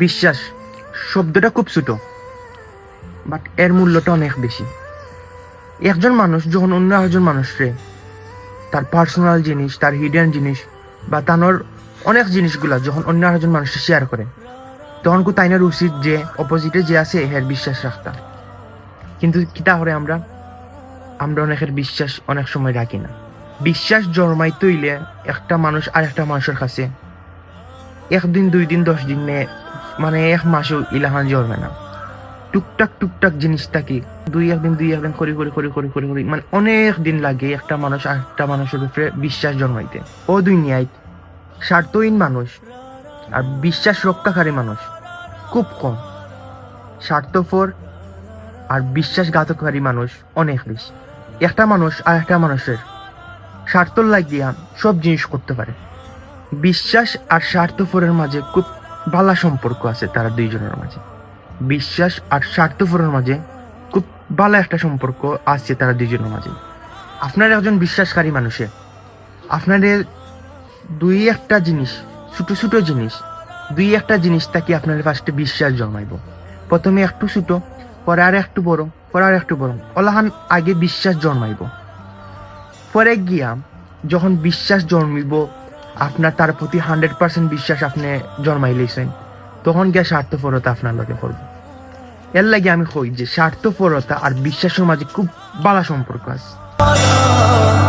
বিশ্বাস, শব্দটা খুব ছোট বাট এর মূল্যটা অনেক বেশি। একজন মানুষ যখন অন্য একজন মানুষরে তার পার্সোনাল জিনিস, তার হিডেন জিনিস বা তানোর অনেক জিনিসগুলা যখন অন্য একজন মানুষের শেয়ার করে, তখন কু তাইনের উচিত যে অপোজিটে যে আছে, এর বিশ্বাস রাখতা। কিন্তু কিতা করে আমরা? আমরা অনেকের বিশ্বাস অনেক সময় রাখি না। বিশ্বাস জন্মাইতে হইলে একটা মানুষ আর একটা মানুষের কাছে একদিন, দুই দিন, দশ দিন নে মানে এক মাসও ইলাহান জন্মে না। টুকটাক টুকটাক জিনিস থাকি দুই একদিন দুই একদিন করি করি করি করি করি করি। মানে অনেক দিন লাগে একটা মানুষ আর একটা মানুষের উপরে বিশ্বাস জন্মাইতে। ও দুনিয়ায় স্বার্থহীন মানুষ আর বিশ্বাস রক্ষাকারী মানুষ খুব কম। স্বার্থপর আর বিশ্বাসঘাতকারী মানুষ অনেক বেশি। একটা মানুষ আর একটা মানুষের স্বার্থ লাগিয়া সব জিনিস করতে পারে। বিশ্বাস আর স্বার্থপরের মাঝে খুব ভালো সম্পর্ক আছে তারা দুইজনের মাঝে। বিশ্বাস আর স্বার্থপরের মাঝে খুব ভালো একটা সম্পর্ক আছে তারা দুইজনের মাঝে। আপনার একজন বিশ্বাসকারী মানুষে, আপনাদের দুই একটা জিনিস, ছোট ছোট জিনিস, দুই একটা জিনিস তাকে আপনার ফার্স্টে বিশ্বাস জন্মাইব। প্রথমে একটু ছোট, পরে আর একটু বড়, পরে আর একটু বড়, অলাহান আগে বিশ্বাস জন্মাইব। পরে গিয়া যখন বিশ্বাস জন্মিব আপনার তার প্রতি হান্ড্রেড পার্সেন্ট বিশ্বাস আপনি জন্মাই লইছেন তখন গিয়া স্বার্থপরতা আপনার লগে করব। এর লাগে আমি কই যে স্বার্থপরতা আর বিশ্বাসের মাঝে খুব বালা সম্পর্ক আছে।